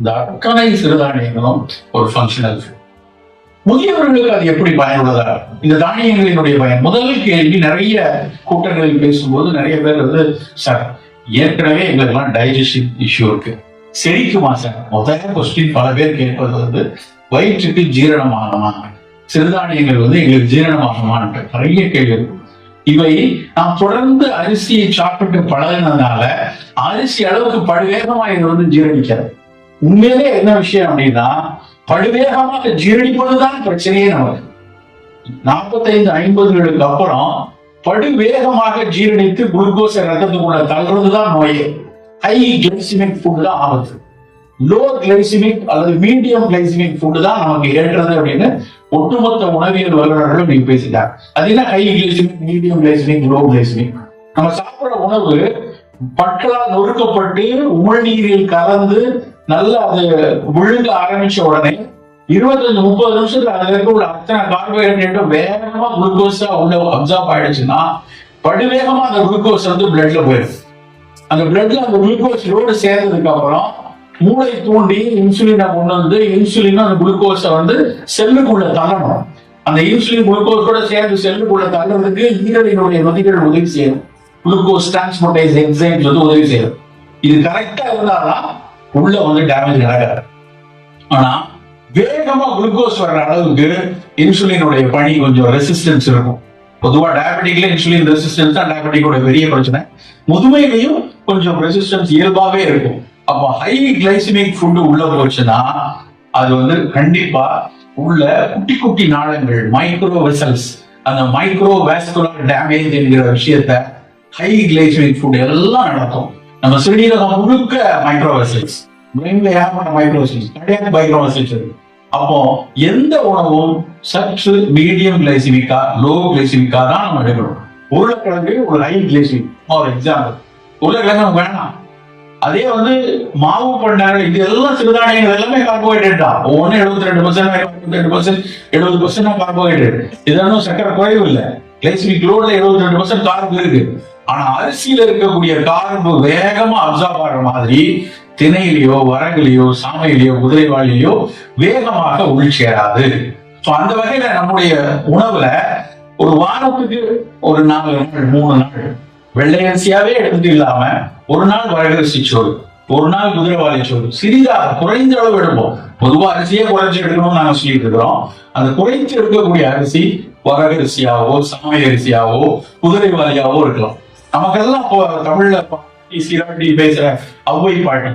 இந்த அக்கறை சிறுதானியங்களும் ஒரு ஃபங்க்ஷனல் முதியவர்களுக்கு அது எப்படி பயனுள்ளதா? இந்த தானியங்களினுடைய பயன். முதல் கேள்வி நிறைய கூட்டங்களில் பேசும்போது நிறைய பேர் வந்து சார் ஏற்கனவே எங்களுக்கெல்லாம் டைஜஷன் இஷ்யூ இருக்கு. செரிக்குமா சார் முதல்ல கொஸ்டின் பல பேர் கேட்பது வந்து வயிற்றுக்கு ஜீரணமாகுமா? சிறுதானியங்கள் வந்து எங்களுக்கு ஜீரணமாகுமான்ற நிறைய கேள்வி இருக்கு. இவை நாம் தொடர்ந்து அரிசியை சாப்பிட்டு பழகினதுனால அரிசி அளவுக்கு படுவேகமா இது வந்து ஜீரணிக்கிறது. உண்மையிலே என்ன விஷயம் அப்படின்னா படுவேகமாக ஜீரணிப்பதுதான் பிரச்சனையே நமக்கு. நாற்பத்தைந்து ஐம்பதுகளுக்கு அப்புறம் படுவேகமாக ஜீரணித்து குளுக்கோஸ் ரத்தத்துக்குள்ள தள்ளுறதுதான் நோயே. ஹை கிளைசிமிக் ஃபுட் தான் ஆபத்து. லோ கிளைசிமிக் அல்லது மீடியம் கிளைசிமிக் ஃபுட் தான் நமக்கு ஏற்றது அப்படின்னு ஒட்டுமொத்த உணவியல் வல்லுநர்களும் நீங்க பேசிட்டாங்க. அது என்ன high glycemic medium glycemic low glycemic நம்ம சாப்பிடுற உணவு பற்களால் நொறுக்கப்பட்டு உமிழ்நீரில் கலந்து நல்லா அது விழுங்க ஆரம்பிச்ச உடனே இருபத்தஞ்சு முப்பது நிமிஷத்துல அதுல இருக்க அத்தனை கார்போஹைட்ரேட்டும் வேகமா குளுக்கோஸா உள்ள அப்சார்ப் ஆயிடுச்சுன்னா படுவேகமா அந்த குளுக்கோஸ் வந்து பிளட்ல போயிடும். அந்த பிளட்ல அந்த குளுக்கோஸ் லோடு சேர்ந்ததுக்கு அப்புறம் மூளை தூண்டி இன்சுலினை கொண்டு வந்து இன்சுலினும் அந்த குளுக்கோஸை வந்து செல்லுக்குள்ள தள்ளணும். அந்த இன்சுலின் குளுக்கோஸோட சேர்ந்து செல்லுக்குள்ள தள்ளுறதுக்கு ஈரலினுடைய நொதிகள் உதவி செய்யும். குளுக்கோஸ் டிரான்ஸ்போர்டேஸ் என்சைம்ஸ் வந்து உதவி செய்யும். இது கரெக்டா இருந்தாதான் உள்ள வந்து டேமேஜ் நடக்காது. ஆனா வேகமா குளுக்கோஸ் வர்ற அளவுக்கு இன்சுலினுடைய பணி கொஞ்சம் ரெசிஸ்டன்ஸ் இருக்கும். பொதுவா டயபெட்டிக்ல இன்சுலின் ரெசிஸ்டன்ஸ் தான் டயபெட்டிக்கோட பெரிய பிரச்சனை. முதுமையிலையும் கொஞ்சம் ரெசிஸ்டன்ஸ் இயல்பாவே இருக்கும். அப்போ ஹை கிளைசிமிக் ஃபுட் உள்ள போச்சுன்னா அது வந்து கண்டிப்பா உள்ள குட்டி குட்டி நாளங்கள் மைக்ரோ வெசல்ஸ் அந்த மைக்ரோ வேஸ்குலர் டேமேஜ் என்கிற விஷயத்த ஹை கிளைசிமிக் ஃபுட் எல்லாம் நடக்கும் நம்ம சிறுநீரகம் முழுக்க மைக்ரோவெசல்ஸ் பிரெயின்ல ஏகப்பட்ட மைக்ரோவெசல்ஸ் கிடையாது இருக்கு. அப்போ எந்த உணவும் சற்று மீடியம் கிளைசிமிக்கா லோ கிளைசிமிக்கா தான் நம்ம எடுக்கணும். உருளைக்கிழங்கு ஒரு ஹை கிளைசிமிக் ஒரு எக்ஸாம்பிள் உருளைக்கிழங்கு நம்ம வேணாம். அதே வந்து மாவு பண்ணாரு இது எல்லாம் சிறுதானியங்கள் எல்லாமே கார்போஹைட்ரேட் தான். ஒவ்வொன்று எழுபத்தி ரெண்டு பர்சன்ட் எழுபத்தி ரெண்டு பர்சன்ட் எழுபது பர்சன்ட் கார்போஹைட்ரேட் இதெல்லாம் சக்கரை குறைவு இல்லை. கிளைசிமிக் லோட்ல எழுபத்தி ரெண்டு பர்சன்ட் கார்பு இருக்கு. ஆனா அரிசியில இருக்கக்கூடிய கார்பு வேகமா அப்சார்ப் ஆகிற மாதிரி திணையிலையோ வரகுலையோ சாமையிலையோ குதிரைவாளிலையோ வேகமாக உள் சேராது. ஸோ அந்த வகையில நம்முடைய உணவுல ஒரு வாரத்துக்கு ஒரு நாலு நாள் மூணு நாள் வெள்ளை அரிசியாவே எடுத்துட்டு இல்லாம ஒரு நாள் வரகரிசி சோறு ஒரு நாள் குதிரைவாளி சோறு. சிறிதாக குறைந்த அளவு எடுப்போம். பொதுவா அரிசியே குறைஞ்சு எடுக்கணும்னு நாங்க சொல்லிட்டு இருக்கிறோம். அந்த குறைஞ்சு எடுக்கக்கூடிய அரிசி வரகரிசியாவோ சாமை அரிசியாவோ குதிரைவாளியாவோ இருக்கலாம். நமக்கெல்லாம் இப்போ தமிழ்ல பாட்டி சிராட்டி பேசுற அவ்வை பாட்டி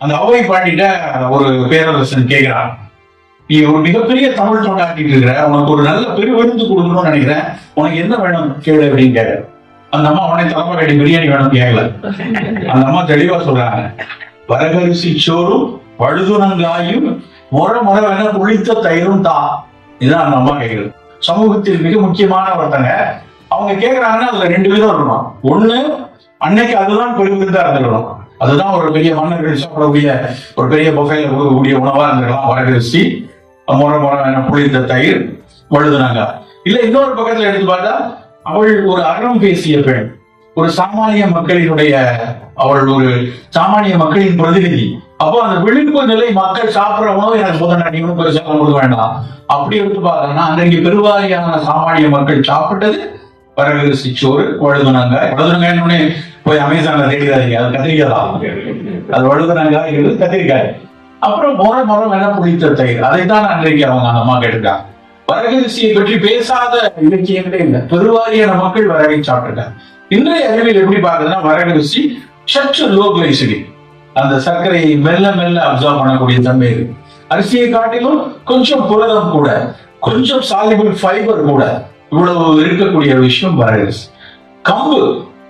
அந்த அவ்வை பாட்டிட்ட ஒரு பேரரசன் கேட்கிறான் நீ ஒரு மிகப்பெரிய தமிழ் தொண்டாட்டிட்டு இருக்கிற உனக்கு ஒரு நல்ல பெரு விருந்து கொடுக்கணும்னு நினைக்கிறேன். உனக்கு என்ன வேணும் கேளு அப்படின்னு கேட்க அந்த அம்மா உடனே தலைமை கட்டி பிரியாணி வேணும் கேட்கல அந்த அம்மா தெளிவா சொல்றாங்க. வரகரிசி சோறும் பழுதுணங்காயும் முறை முறை வேணா குளித்த தயிரும் தா. இதுதான் அந்த அம்மா கேட்குது சமூகத்தில் மிக முக்கியமான ஒருத்தங்க அவங்க கேக்குறாங்கன்னா அதுல ரெண்டு விதம் இருக்கணும். ஒண்ணு அன்னைக்கு அதுதான் பெருவிருந்தா இருந்துக்கணும் அதுதான் ஒரு பெரிய மன்னர்கள் சாப்பிடக்கூடிய ஒரு பெரிய புகையில கொடுக்கக்கூடிய உணவா இருந்திருக்கலாம். வரகரிசி முறை முறை புளிந்த புளித்த தயிர் வழுதுனாங்க. இல்ல இன்னொரு பக்கத்துல எடுத்து பார்த்தா அவள் ஒரு அறம் பேசிய பெண். ஒரு சாமானிய மக்களினுடைய அவள் ஒரு சாமானிய மக்களின் பிரதிநிதி. அப்போ அந்த விழிப்பு நிலை மக்கள் சாப்பிடுற உணவு எனக்கு போதும் நீ ஒன்றும் பெருசாக கொடுக்க வேண்டாம். அப்படி எடுத்து பாருங்கன்னா அன்றைக்கு பெருவாரியான சாமானிய மக்கள் சாப்பிட்டது வரகரிசி சோறு வழுதுனாங்க போய் அமேசான்ல தேடிடாதீங்க அது கத்திரிக்காய் தான். அது வழுதுனாங்காய் இது கத்திரிக்காய். அப்புறம் முறை முறை வேணா புளித்த தயிர். அதை தான் அன்றைக்கு அவங்க அந்த அம்மா கேட்டுட்டாங்க வரகரிசியை பற்றி பேசாத இலக்கியங்களே இல்லை. பெருவாரியான மக்கள் வரகை சாப்பிட்டுட்டாங்க இன்றைய அறிவியல் எப்படி பாக்குதுன்னா வரகரிசி சற்று லோ கிளைசிமிக் அந்த சர்க்கரையை மெல்ல மெல்ல அப்சர்வ் பண்ணக்கூடிய தன்மை இருக்கு. அரிசியை காட்டிலும் கொஞ்சம் புரதம் கூட கொஞ்சம் சாலிபிள் ஃபைபர் கூட இவ்வளவு இருக்கக்கூடிய விஷயம் வரகரிசி கம்பு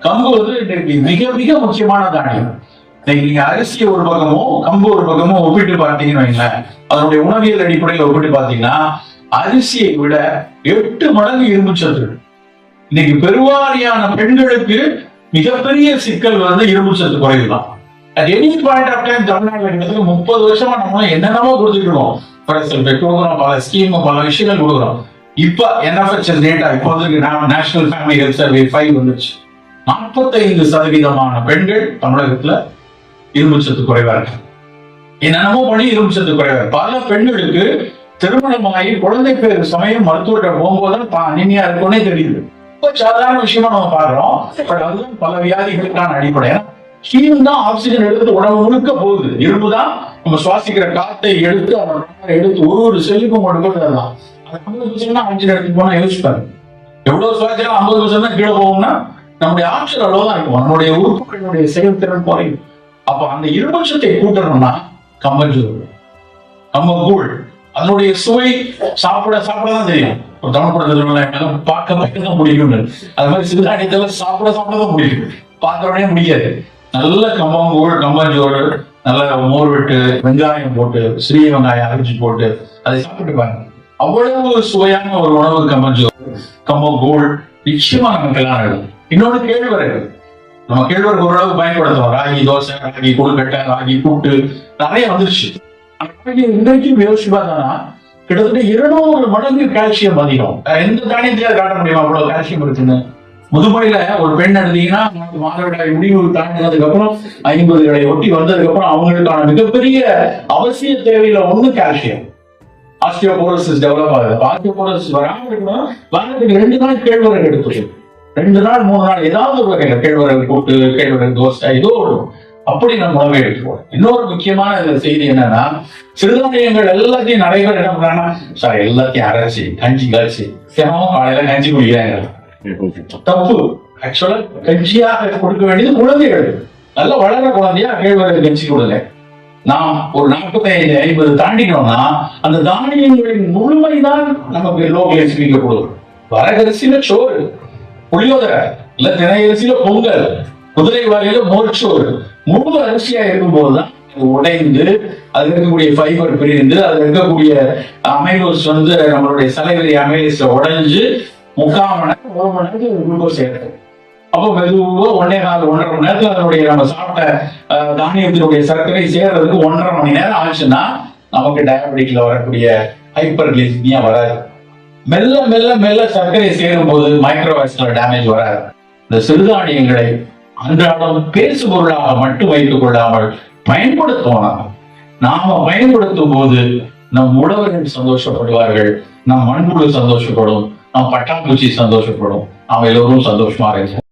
கம்பு வந்து இன்றைக்கு மிக மிக முக்கியமான தானியம். இன்னைக்கு நீங்க அரிசி ஒரு பக்கமும் கம்பு ஒரு பக்கமும் ஒப்பிட்டு பார்த்தீங்கன்னு வைங்களேன் அதனுடைய உணவியல் அடிப்படையில் ஒப்பிட்டு பார்த்தீங்கன்னா அரிசியை விட எட்டு மடங்கு இரும்பு சத்து. இன்னைக்கு பெருவாரியான பெண்களுக்கு மிகப்பெரிய சிக்கல் வந்து இரும்பு சத்து குறைவு தான் any point of time Tamil Nadu முப்பது வருஷமா நம்ம என்னென்னமோ கொடுத்துட்டு இருக்கோம். பிரசல்பேட் பல ஸ்கீம் பல விஷயங்கள் கொடுக்குறோம். இப்ப என்எஃப்ஹெச்எஸ் டேட்டா இப்போ வந்து national family health survey five வந்துச்சு நாற்பத்தைந்து சதவீதமான பெண்கள் தமிழகத்துல இரும்பு சத்து குறைவா இருக்கு. என்னென்னமோ பண்ணி இரும்பு சத்து பல பெண்களுக்கு திருமணமாகி குழந்தை பேர் சமயம் மருத்துவர்கிட்ட போகும்போது தான் அனிமையா இருக்கும்னே தெரியுது. ரொம்ப சாதாரண விஷயமா நம்ம பாடுறோம் பட் அதுதான் பல வியாதிகளுக்கான அடிப்படை. ஸ்டீம் தான் ஆக்சிஜன் எடுத்து உடம்பு முழுக்க போகுது. இரும்பு தான் நம்ம சுவாசிக்கிற காத்தை எடுத்து அதோட எடுத்து ஒரு ஒரு செல்லுக்கும் கொண்டு ஐம்பது பர்சன்ட் தான் ஆக்சிஜன் போனா யோசிப்பாரு எவ்வளவு சுவாசிக்கலாம் ஐம்பது பர்சன்ட் தான் கீழே போகும்னா நம்முடைய ஆற்றல் அளவுதான் இருக்கும் நம்முடைய உறுப்புகளுடைய செயல்திறன் குறையும் அப்ப அந்த இருபட்சத்தை கூட்டணும்னா கம்பஞ்சோறு கம்பங்கூழ் அதனுடைய சுவை சாப்பிட சாப்பிட தான் தெரியும் ஒரு தமிழ் படத்துல பார்க்க பார்க்க தான் முடியும் அது மாதிரி சிறுதானியத்தில் சாப்பிட சாப்பிட தான் முடியும் பார்த்த உடனே முடியாது நல்ல கம்பங்கூழ் கம்பஞ்சோறு நல்ல மோர் விட்டு வெங்காயம் போட்டு சிறிய வெங்காயம் அரைச்சு போட்டு அதை சாப்பிட்டு பாருங்க அவ்வளவு சுவையான ஒரு உணவு கம்பஞ்சோறு கோல் நிச்சயமா நமக்கெல்லாம் இருக்கும் இன்னொரு கேழ்வரகு. நம்ம கேழ்வரகு ஓரளவு பயன்படுத்துறோம். ராகி தோசை ராகி கொழுக்கட்டை ராகி கூட்டு நிறைய வந்துருச்சு. இன்றைக்கும் யோசிச்சு பார்த்தானா கிட்டத்தட்ட இருநூறு மடங்கு கால்சியம் அதிகம். எந்த எந்த தானியத்தையாவது காட்ட முடியுமா? அவ்வளவு கால்சியம் இருக்குன்னு. முதுமையில ஒரு பெண் எடுத்தீங்கன்னா மாதவிடாய் முடிவு தாண்டினதுக்கு அப்புறம் ஐம்பதுகளை ஒட்டி வந்ததுக்கு அப்புறம் அவங்களுக்கான மிகப்பெரிய அவசிய தேவையில ஒண்ணு கால்சியம். ஆஸ்டியோபோரோசிஸ் டெவலப் ஆகுது ஆஸ்டியோபோரோசிஸ் வராம இருக்கணும் வாரத்துக்கு ரெண்டு நாள் கேழ்வரகு எடுத்துக்கணும் ரெண்டு நாள் மூணு நாள் ஏதாவது ஒரு வகையில கேழ்வரகு கூட்டு கேழ்வரகு தோசை ஏதோ ஒரு அப்படி நம்ம உணவை எடுத்துக்கணும். இன்னொரு முக்கியமான செய்தி என்னன்னா சிறுதானியங்கள் எல்லாத்தையும் நிறைய பேர் என்ன பண்றாங்கன்னா சார் எல்லாத்தையும் அரைச்சி கஞ்சி காய்ச்சி தினமும் காலையில கஞ்சி குடிக்கிறாங்க. தப்பு. ஆக்சுவலா கஞ்சியாக கொடுக்க வேண்டியது குழந்தைகள் நல்ல வளர குழந்தையா கேழ்வரகு கஞ்சி கொடுங்க. நாம் ஒரு நாற்பத்தைந்து ஐம்பது தாண்டினோம்னா அந்த தானியங்களின் முழுமைதான் நமக்கு லோ கிளைசிமிக்க வரகரிசியில சோறு புளியோதரை இல்ல தினையரிசியில பொங்கல் குதிரை வாயில மோர்ச்சோறு முழு அரிசியா இருக்கும்போதுதான் அது உடைந்து அது இருக்கக்கூடிய ஃபைபர் பிரிந்து அது இருக்கக்கூடிய அமைலோஸ் வந்து நம்மளுடைய சலைவரி அமைலோஸ் உடைஞ்சு முக்கால் மணி நேரம் ஒரு மணி நேரத்துக்கு குளுக்கோஸ் ஏற்படும் அப்போ மெதுவோ ஒன்னே கால் ஒன்றரை மணி நேரத்துல அதனுடைய நம்ம சாப்பிட்ட தானியத்தினுடைய சர்க்கரை சேர்றதுக்கு ஒன்றரை மணி நேரம் ஆச்சுன்னா நமக்கு டயபெட்டிக்ல வரக்கூடிய ஹைப்பர் கிளிசிமியா வராது. மெல்ல மெல்ல மெல்ல சர்க்கரை சேரும் போது மைக்ரோவாஸ்குலர் டேமேஜ் வராது. இந்த சிறுதானியங்களை அன்றாடம் பேசு பொருளாக மட்டும் வைத்துக் கொள்ளாமல் பயன்படுத்துவோம் நாம பயன்படுத்தும் போது நம் உழவர்கள் சந்தோஷப்படுவார்கள் நம் மண்புழு சந்தோஷப்படும் நம் பட்டாம்பூச்சி சந்தோஷப்படும். அவன் எல்லோரும் சந்தோஷமா இருக்கலாம்